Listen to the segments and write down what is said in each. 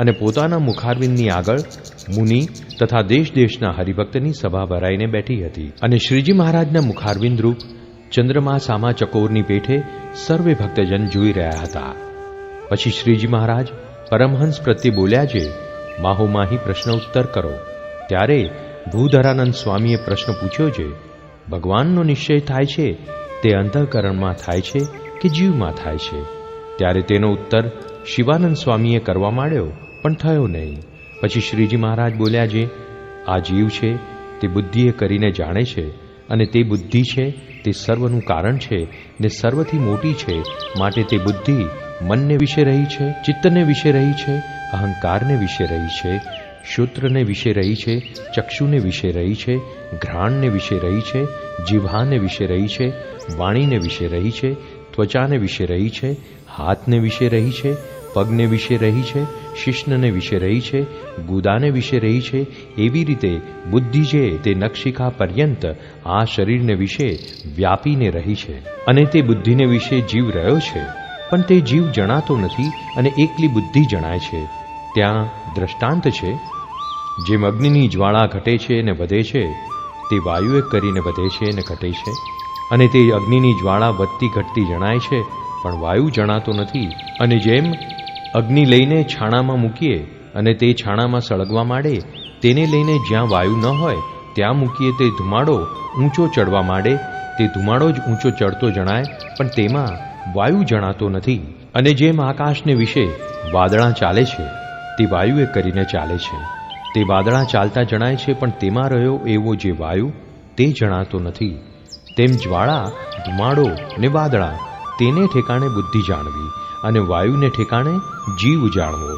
અને પોતાના મુખારવિંદની આગળ મુનિ તથા દેશ દેશના હરિભક્તની સભા ભરાઈને બેઠી હતી. અને શ્રીજી મહારાજના મુખારવિંદ રૂપ ચંદ્રમા સામા ચકોરની પેઠે સર્વે ભક્તજન જોઈ રહ્યા હતા. પછી શ્રીજી મહારાજ પરમહંસ પ્રત્યે બોલ્યા છે માહોમાહી પ્રશ્ન ઉત્તર કરો. ત્યારે ભૂધરાનંદ સ્વામીએ પ્રશ્ન પૂછ્યો છે, ભગવાનનો નિશ્ચય થાય છે? તે અંતઃકરણમાં થાય છે કે જીવમાં થાય છે? ત્યારે તેનો ઉત્તર શિવાનંદ સ્વામીએ કરવા માંડ્યો. પણ થયો નહીં પછી શ્રીજી મહારાજ બોલ્યા જે આ જીવ છે તે બુદ્ધિએ કરીને જાણે છે અને તે બુદ્ધિ છે તે સર્વનું કારણ છે ને સર્વથી મોટી છે માટે તે બુદ્ધિ મનને વિશે રહી છે ચિત્તને વિશે રહી છે અહંકારને વિશે રહી છે શ્રોત્રને વિશે રહી છે ચક્ષુને વિશે રહી છે ઘ્રાણને વિશે રહી છે જીભાને વિશે રહી છે વાણીને વિશે રહી છે ત્વચાને વિશે રહી છે હાથને વિશે રહી છે પગને વિશે રહી છે શિષ્ણને વિશે રહી છે, ગુદાને વિશે રહી છે, એવી રીતે બુદ્ધિ જે તે નક્ષિકા પર્યંત આ શરીરને વિશે વ્યાપીને રહી છે અને તે બુદ્ધિને વિશે જીવ રહ્યો છે. પણ તે જીવ જણાતો નથી અને એકલી બુદ્ધિ જણાય છે. ત્યાં દ્રષ્ટાંત છે. જેમ અગ્નિની જ્વાળા ઘટે છે અને વધે છે, તે વાયુએ કરીને વધે છે અને ઘટે છે. અને તે અગ્નિની જ્વાળા વધતી ઘટતી જણાય છે, પણ વાયુ જણાતો નથી. અને જેમ અગ્નિ લઈને છાણામાં મૂકીએ અને તે છાણામાં સળગવા માંડે, તેને લઈને જ્યાં વાયુ ન હોય, ત્યાં મૂકીએ તે ધુમાડો ઊંચો ચડવા માંડે. તે ધુમાડો જ ઊંચો ચડતો જણાય, પણ તેમાં વાયુ જણાતો નથી. અને જેમ આકાશને વિશે વાદળાં ચાલે છે, તે વાયુએ કરીને ચાલે છે. તે વાદળાં ચાલતા જણાય છે, પણ તેમાં રહ્યો એવો જે વાયુ, તે જણાતો નથી. તેમ જ્વાળા, ધુમાડો ને વાદળા તેને ઠેકાણે બુદ્ધિ જાણવી અને વાયુને ઠેકાણે જીવ જાણવો.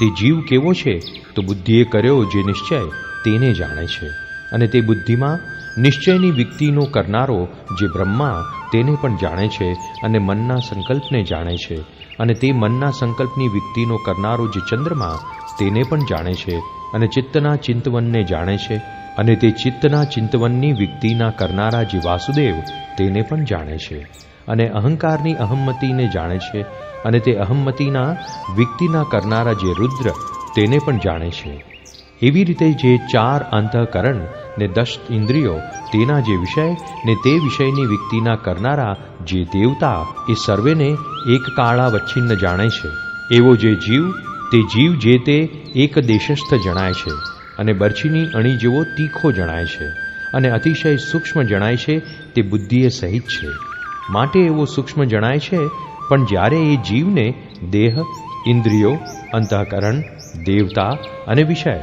તે જીવ કેવો છે, તો બુદ્ધિએ કર્યો જે નિશ્ચય તેને જાણે છે. અને તે બુદ્ધિમાં નિશ્ચયની વ્યક્તિનો કરનારો જે બ્રહ્મા તેને પણ જાણે છે અને મનના સંકલ્પને જાણે છે. અને તે મનના સંકલ્પની વ્યક્તિનો કરનારો જે ચંદ્રમા તેને પણ જાણે છે અને ચિત્તના ચિંતવનને જાણે છે. અને તે ચિત્તના ચિંતવનની વ્યક્તિના કરનારા જે વાસુદેવ તેને પણ જાણે છે. અને અહંકારની અહમ્મતીને જાણે છે અને તે અહમ્મતીના વ્યક્તિના કરનારા જે રુદ્ર તેને પણ જાણે છે. એવી રીતે જે ચાર અંતઃકરણ ને દશ ઇન્દ્રિયો તેના જે વિષય ને તે વિષયની વ્યક્તિના કરનારા જે દેવતા એ સર્વેને એક કાળા વચ્છિન્ન જાણે છે. એવો જે જીવ, તે જીવ જે તે એક દેશસ્થ જણાય છે અને બરછીની અણી જેવો તીખો જણાય છે અને અતિશય સૂક્ષ્મ જણાય છે, તે બુદ્ધિએ સહિત છે. માટે એવો સૂક્ષ્મ જણાય છે, પણ જ્યારે એ જીવને દેહ, ઇન્દ્રિયો, અંતઃકરણ, દેવતા અને વિષય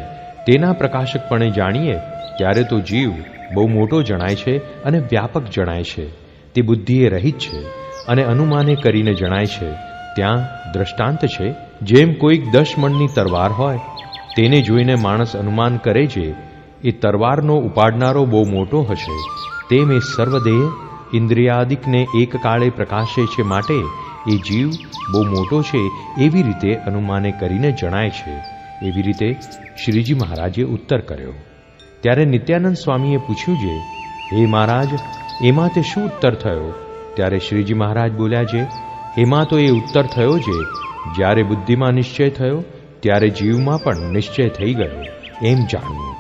તેના પ્રકાશકપણે જાણીએ, ત્યારે તો જીવ બહુ મોટો જણાય છે અને વ્યાપક જણાય છે. તે બુદ્ધિએ રહિત છે અને અનુમાને કરીને જણાય છે, ત્યાં દ્રષ્ટાંત છે. જેમ કોઈક દસ મણની તરવાર હોય, તેને જોઈને માણસ અનુમાન કરે છે, એ તરવારનો ઉપાડનારો બહુ મોટો હશે. તેમ એ સર્વદેહ ઇન્દ્રિયાદિકને એક કાળે પ્રકાશે છે માટે એ જીવ બહુ મોટો છે એવી રીતે અનુમાને કરીને જણાય છે. એવી રીતે શ્રીજી મહારાજે ઉત્તર કર્યો. ત્યારે નિત્યાનંદ સ્વામીએ પૂછ્યું છે હે મહારાજ, એમાં તે શું ઉત્તર થયો? ત્યારે શ્રીજી મહારાજ બોલ્યા છે એમાં તો એ ઉત્તર થયો છે જ્યારે બુદ્ધિમાં નિશ્ચય થયો, ત્યારે જીવમાં પણ નિશ્ચય થઈ ગયો, એમ જાણવું.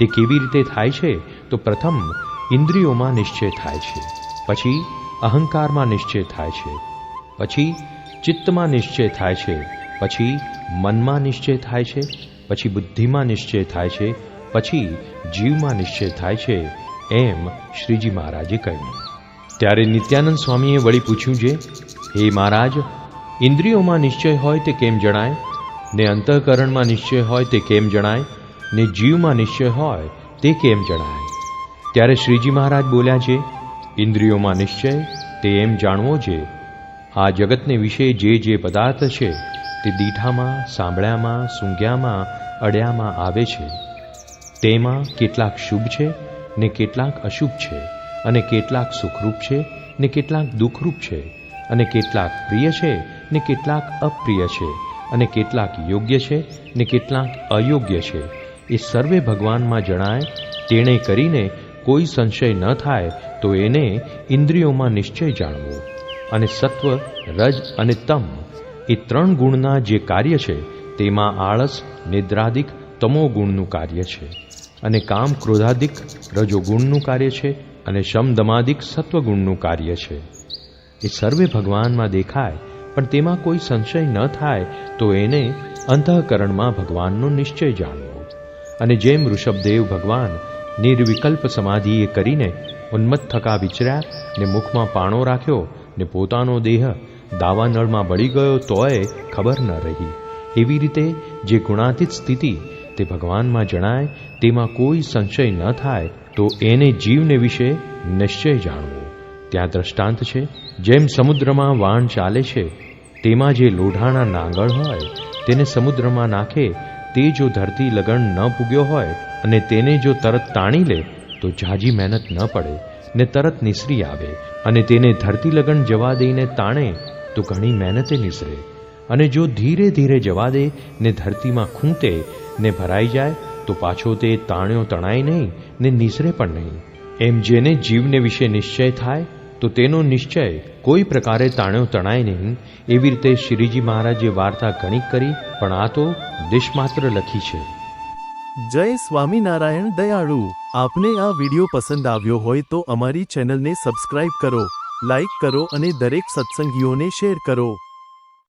તે કેવી રીતે થાય છે? તો પ્રથમ ઇન્દ્રિયોમાં નિશ્ચય થાય છે. પછી અહંકારમાં નિશ્ચય થાય છે. પછી ચિત્તમાં નિશ્ચય થાય છે. પછી મનમાં નિશ્ચય થાય છે. પછી બુદ્ધિમાં નિશ્ચય થાય છે. પછી જીવમાં નિશ્ચય થાય છે, એમ શ્રીજી મહારાજે કહ્યું. ત્યારે નિત્યાનંદ સ્વામીએ વળી પૂછ્યું છે હે મહારાજ, ઇન્દ્રિયોમાં નિશ્ચય હોય તે કેમ જણાય? ને અંતઃકરણમાં નિશ્ચય હોય તે કેમ જણાય? ને જીવમાં નિશ્ચય હોય તે કેમ જણાય? ત્યારે શ્રીજી મહારાજ બોલ્યા છે ઇન્દ્રિયોમાં નિશ્ચય, તે એમ જાણવો છે, આ જગતને વિશે જે જે પદાર્થ છે, તે દીઠામાં, સાંભળ્યામાં, સૂંઘ્યામાં, અડ્યામાં આવે છે. તેમાં કેટલાક શુભ છે, ને કેટલાક અશુભ છે, અને કેટલાક સુખરૂપ છે, ને કેટલાક દુઃખરૂપ છે, અને કેટલાક પ્રિય છે, ને કેટલાક અપ્રિય છે, અને કેટલાક યોગ્ય છે, ને કેટલાક અયોગ્ય છે. એ સર્વે ભગવાનમાં જણાય, તેણે કરીને કોઈ સંશય ન થાય તો એને ઇન્દ્રિયોમાં નિશ્ચય જાણવો. અને સત્વ, રજ અને તમ એ ત્રણ ગુણના જે કાર્ય છે, તેમાં આળસ, નિદ્રાદિક, તમો ગુણનું કાર્ય છે. અને કામ ક્રોધાદિક, રજોગુણનું કાર્ય છે અને શમદમાદિક સત્વગુણનું કાર્ય છે. એ સર્વે ભગવાનમાં દેખાય, પણ તેમાં કોઈ સંશય ન થાય તો એને અંતઃકરણમાં ભગવાનનો નિશ્ચય જાણવો. અને જેમ ઋષભદેવ ભગવાન નિર્વિકલ્પ સમાધિએ કરીને ઉન્મત્ત થકા વિચર્યા ને મુખમાં પાણો રાખ્યો ને પોતાનો દેહ દાવાનળમાં બળી ગયો તોય ખબર ન રહી. એવી રીતે જે ગુણાતીત સ્થિતિ તે ભગવાનમાં જણાય, તેમાં કોઈ સંશય ન થાય, તો એને જીવને વિશે નિશ્ચય જાણવો. ત્યાં દ્રષ્ટાંત છે, જેમ સમુદ્રમાં વાણ ચાલે છે, તેમાં જે લોઢાણા નાંગળ હોય, તેને સમુદ્રમાં નાખે તે જો ધરતી લગન ન પૂગ્યો હોય અને તેને જો તરત તાણી લે, તો ઝાઝી મહેનત ન પડે, ને તરત નિસરી આવે અને તેને ધરતી લગન જવા દઈને તાણે, તો ઘણી મહેનતે નિસરે. અને જો ધીરે ધીરે જવા દે, ને ધરતીમાં ખૂંટે, ને ભરાઈ જાય, તો પાછો તે તાણ્યો તણાય નહીં, ને નિસરે પણ નહીં. એમ જેને જીવને વિશે નિશ્ચય થાય તો તેનો નિશ્ચય કોઈ પ્રકારે તાણ્યો તણાય નહીં. એવી રીતે શ્રીજી મહારાજે વાર્તા ઘણી કરી, પણ આ તો દેશમાત્ર લખી છે. જય સ્વામિનારાયણ દયાળુ. આપને આ વિડિયો પસંદ આવ્યો હોય તો અમારી ચેનલને સબસ્ક્રાઇબ કરો, લાઇક કરો અને દરેક સત્સંગીઓને શેર કરો.